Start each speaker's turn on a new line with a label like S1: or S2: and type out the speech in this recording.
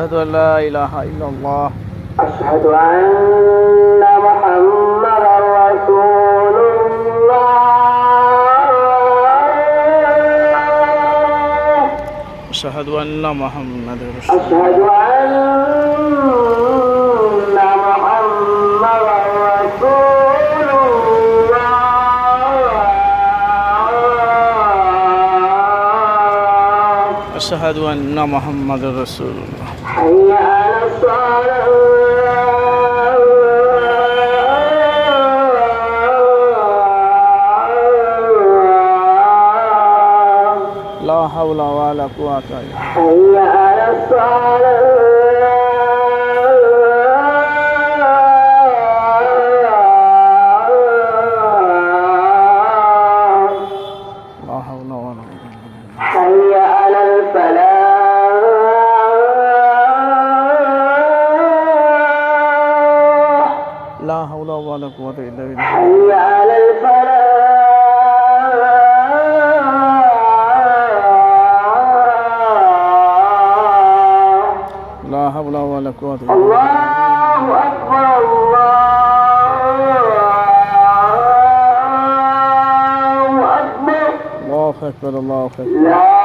S1: أشهد أن لا إله إلا الله.
S2: أشهد أن محمدا رسول الله.
S1: أشهد أن محمد رسول الله.
S2: أشهد أن محمدا رسول
S1: أشهد أن محمد رسول الله.
S2: حي على
S1: لا حول ولا قوة إلا
S2: حي على الصلاة
S1: لا حول ولا قوة.
S2: حي على الفلاح.
S1: ولا قوة إلا بالله.
S2: حي على الفلاح.
S1: لا حول ولا قوة إلا بالله.
S2: الله أكبر الله أكبر.
S1: الله أكبر الله أكبر.